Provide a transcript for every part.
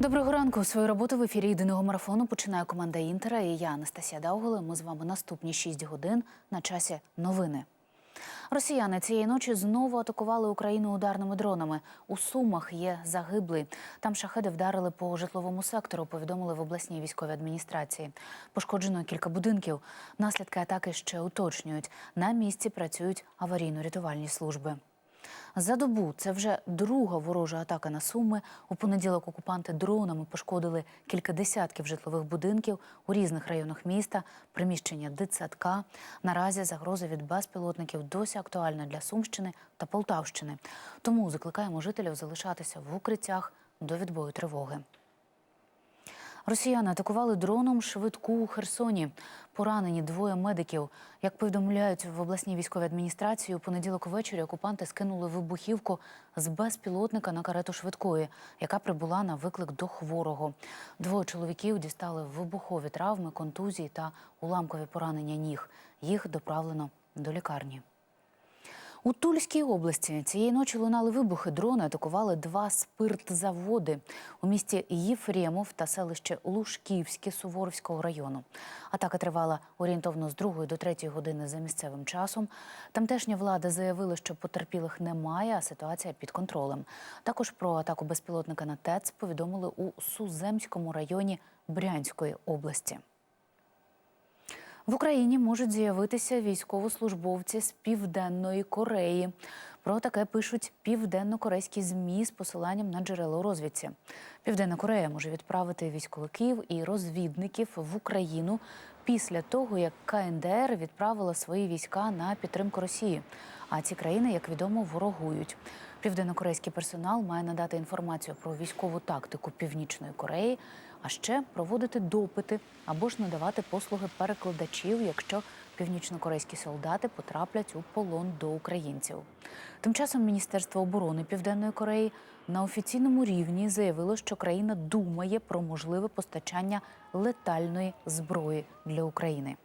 Доброго ранку. Свою роботу в ефірі єдиного марафону починає команда Інтера. І я Анастасія Дауголи. Ми з вами наступні 6 годин на часі новини. Росіяни цієї ночі знову атакували Україну ударними дронами. У Сумах є загиблий. Там шахеди вдарили по житловому сектору. Повідомили в обласній військовій адміністрації. Пошкоджено кілька будинків. Наслідки атаки ще уточнюють. На місці працюють аварійно-рятувальні служби. За добу це вже друга ворожа атака на Суми. У понеділок окупанти дронами пошкодили кілька десятків житлових будинків у різних районах міста, приміщення дитсадка. Наразі загроза від безпілотників досі актуальна для Сумщини та Полтавщини. Тому закликаємо жителів залишатися в укриттях до відбою тривоги. Росіяни атакували дроном швидку у Херсоні. Поранені двоє медиків. Як повідомляють в обласній військовій адміністрації, у понеділок ввечері окупанти скинули вибухівку з безпілотника на карету швидкої, яка прибула на виклик до хворого. Двоє чоловіків дістали вибухові травми, контузії та уламкові поранення ніг. Їх доправлено до лікарні. У Тульській області цієї ночі лунали вибухи. Дрони атакували два спиртзаводи у місті Єфремов та селище Лужківське Суворовського району. Атака тривала орієнтовно з 2 до 3 години за місцевим часом. Тамтешня влада заявила, що потерпілих немає, а ситуація під контролем. Також про атаку безпілотника на ТЕЦ повідомили у Суземському районі Брянської області. В Україні можуть з'явитися військовослужбовці з південної Кореї. Про таке пишуть південно-корейські змі з посиланням на джерело розвідці. Південна Корея може відправити військовиків і розвідників в Україну після того, як КНДР відправила свої війська на підтримку Росії. А ці країни, як відомо, ворогують. Південнокорейський персонал має надати інформацію про військову тактику Північної Кореї, а ще проводити допити або ж надавати послуги перекладачів, якщо північнокорейські солдати потраплять у полон до українців. Тим часом Міністерство оборони Південної Кореї на офіційному рівні заявило, що країна думає про можливе постачання летальної зброї для України.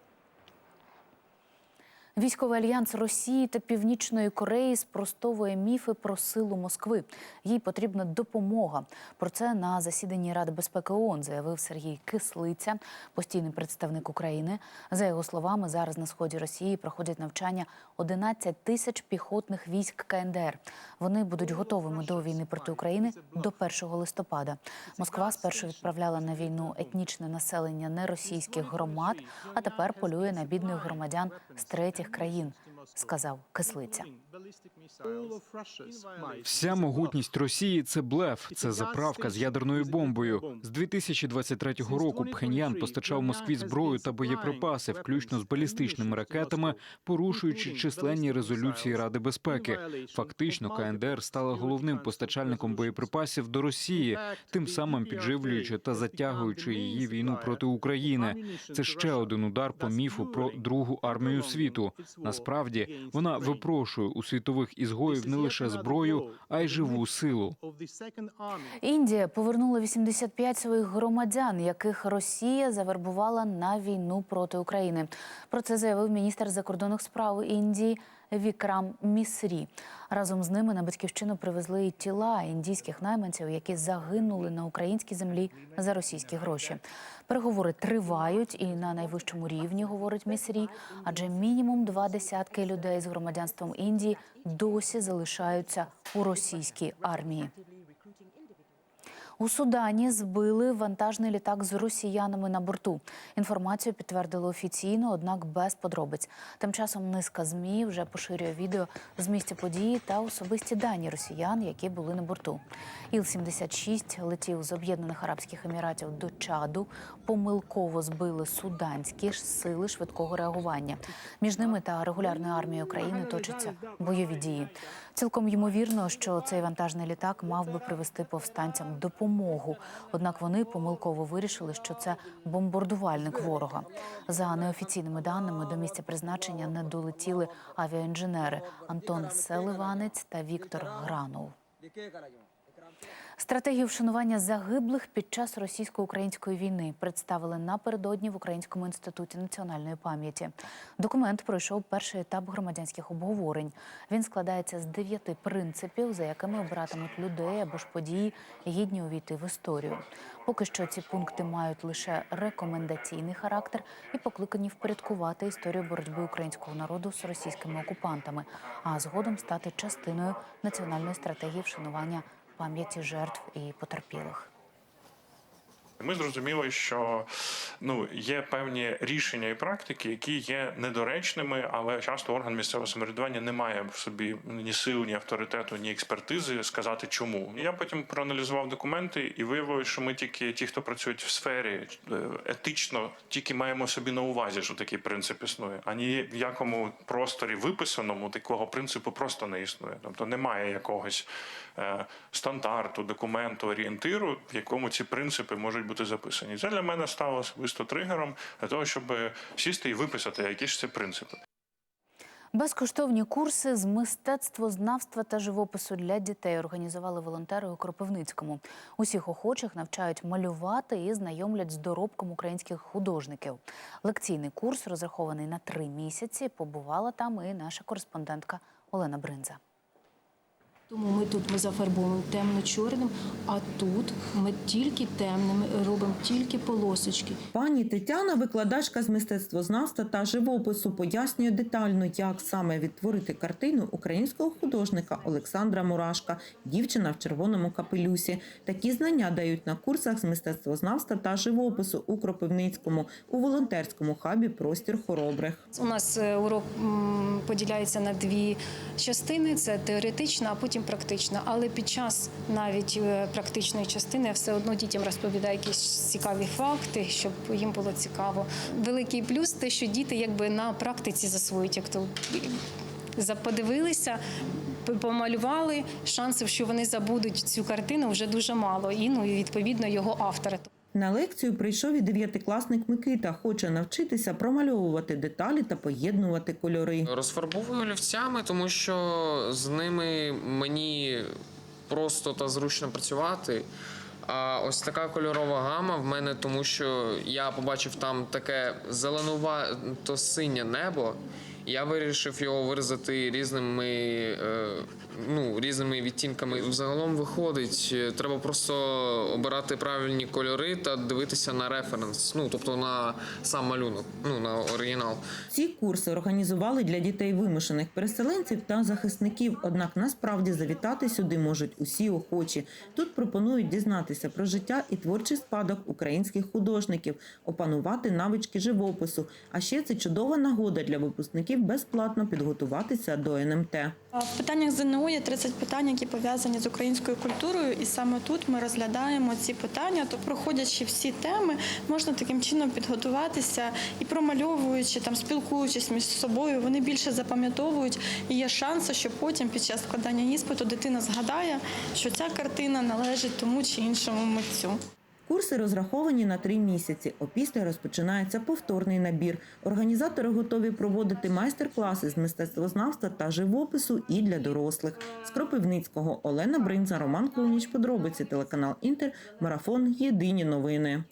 Військовий альянс Росії та Північної Кореї спростовує міфи про силу Москви. Їй потрібна допомога. Про це на засіданні Ради безпеки ООН заявив Сергій Кислиця, постійний представник України. За його словами, зараз на сході Росії проходять навчання 11 тисяч піхотних військ КНДР. Вони будуть готовими до війни проти України до 1 листопада. Москва спершу відправляла на війну етнічне населення неросійських громад, а тепер полює на бідних громадян з третіх країн, сказав Кислиця. Вся могутність Росії це блеф, це заправка з ядерною бомбою. З 2023 року Пхеньян постачав Москві зброю та боєприпаси, включно з балістичними ракетами, порушуючи численні резолюції Ради безпеки. Фактично, КНДР стала головним постачальником боєприпасів до Росії, тим самим підживлюючи та затягуючи її війну проти України. Це ще один удар по міфу про другу армію світу. Насправді вона випрошує у світових ізгоїв не лише зброю, а й живу силу. Індія повернула 85 своїх громадян, яких Росія завербувала на війну проти України. Про це заявив міністр закордонних справ Індії Вікрам Місрі. Разом з ними на батьківщину привезли і тіла індійських найманців, які загинули на українській землі за російські гроші. Переговори тривають і на найвищому рівні, говорить Місрі, адже мінімум два десятки людей з громадянством Індії досі залишаються у російській армії. У Судані збили вантажний літак з росіянами на борту. Інформацію підтвердили офіційно, однак без подробиць. Тим часом низка змі вже поширює відео з місця події та особисті дані росіян, які були на борту. Іл-76 летів з Об'єднаних Арабських Еміратів до Чаду. Помилково збили суданські сили швидкого реагування. Між ними та регулярною армією України точаться бойові дії. Цілком ймовірно, що цей вантажний літак мав би привезти повстанцям допомогу. Однак вони помилково вирішили, що це бомбардувальник ворога. За неофіційними даними до місця призначення не долетіли авіаінженери Антон Селиванець та Віктор Гранов. Стратегію вшанування загиблих під час російсько-української війни представили напередодні в Українському інституті національної пам'яті. Документ пройшов перший етап громадянських обговорень. Він складається з дев'яти принципів, за якими обиратимуть людей або ж події, гідні увійти в історію. Поки що ці пункти мають лише рекомендаційний характер і покликані впорядкувати історію боротьби українського народу з російськими окупантами, а згодом стати частиною національної стратегії вшанування пам'яті жертв і потерпілих. Ми зрозуміли, що ну є певні рішення і практики, які є недоречними, але часто орган місцевого самоврядування не має в собі ні сил, ні авторитету, ні експертизи сказати, чому. Я потім проаналізував документи і виявилося, що ми тільки ті, хто працюють в сфері е, етично, тільки маємо собі на увазі, що такий принцип існує. А ні в якому просторі виписаному такого принципу просто не існує. Тобто немає якогось е, стандарту, документу, орієнтиру, в якому ці принципи можуть бути записані. Це для мене стало особисто тригером для того, щоб сісти і виписати, які ж це принципи. Безкоштовні курси з мистецтвознавства та живопису для дітей організували волонтери у Кропивницькому. Усіх охочих навчають малювати і знайомлять з доробком українських художників. Лекційний курс розрахований на три місяці. Побувала там і наша кореспондентка Олена Бринза. Тому ми тут ми зафарбовуємо темно-чорним, а тут ми тільки темними робимо тільки полосочки. Пані Тетяна, викладачка з мистецтвознавства та живопису, пояснює детально, як саме відтворити картину українського художника Олександра Мурашка, дівчина в червоному капелюсі. Такі знання дають на курсах з мистецтвознавства та живопису у Кропивницькому у волонтерському хабі Простір хоробрих. У нас е, урок поділяється на дві частини: це теоретична, а потім практична. Але під час навіть е, практичної частини все одно дітям розповідаю якісь цікаві факти, щоб їм було цікаво. Великий плюс те, що діти якби на практиці засвоюють, як то заподивилися. Помалювали шансів, що вони забудуть цю картину, вже дуже мало. І ну і відповідно його автора. На лекцію прийшов і дев'ятикласник Микита. Хоче навчитися промальовувати деталі та поєднувати кольори. Розфарбовую олівцями, тому що з ними мені просто та зручно працювати. А ось така кольорова гама в мене, тому що я побачив там таке зеленувато синє небо. Я вирішив його виразити різними, е, ну, різними відтінками. Загалом виходить, е, треба просто обирати правильні кольори та дивитися на референс, ну тобто на сам малюнок, ну на оригінал. Ці курси організували для дітей вимушених переселенців та захисників. Однак насправді завітати сюди можуть усі охочі. Тут пропонують дізнатися про життя і творчий спадок українських художників, опанувати навички живопису. А ще це чудова нагода для випускників безплатно підготуватися до НМТ. В питаннях ЗНО є 30 питань, які пов'язані з українською культурою, і саме тут ми розглядаємо ці питання. То проходячи всі теми, можна таким чином підготуватися і промальовуючи там, спілкуючись між собою, вони більше запам'ятовують і є шанси, що потім під час складання іспиту дитина згадає, що ця картина належить тому чи іншому митцю. Курси розраховані на три місяці. Опісля розпочинається повторний набір. Організатори готові проводити майстер-класи з мистецтвознавства та живопису і для дорослих. З Кропивницького Олена Бринза, Роман Клуніч, подробиці телеканал Інтер, марафон Єдині новини.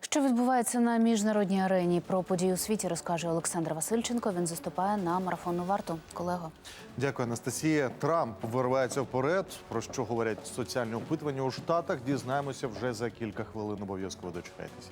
Що відбувається на міжнародній арені? Про події у світі розкаже Олександр Васильченко. Він заступає на марафонну варту. Колего. Дякую, Анастасія. Трамп виривається вперед. Про що говорять соціальні опитування у Штатах? Дізнаємося вже за кілька хвилин. Обов'язково дочекайтеся.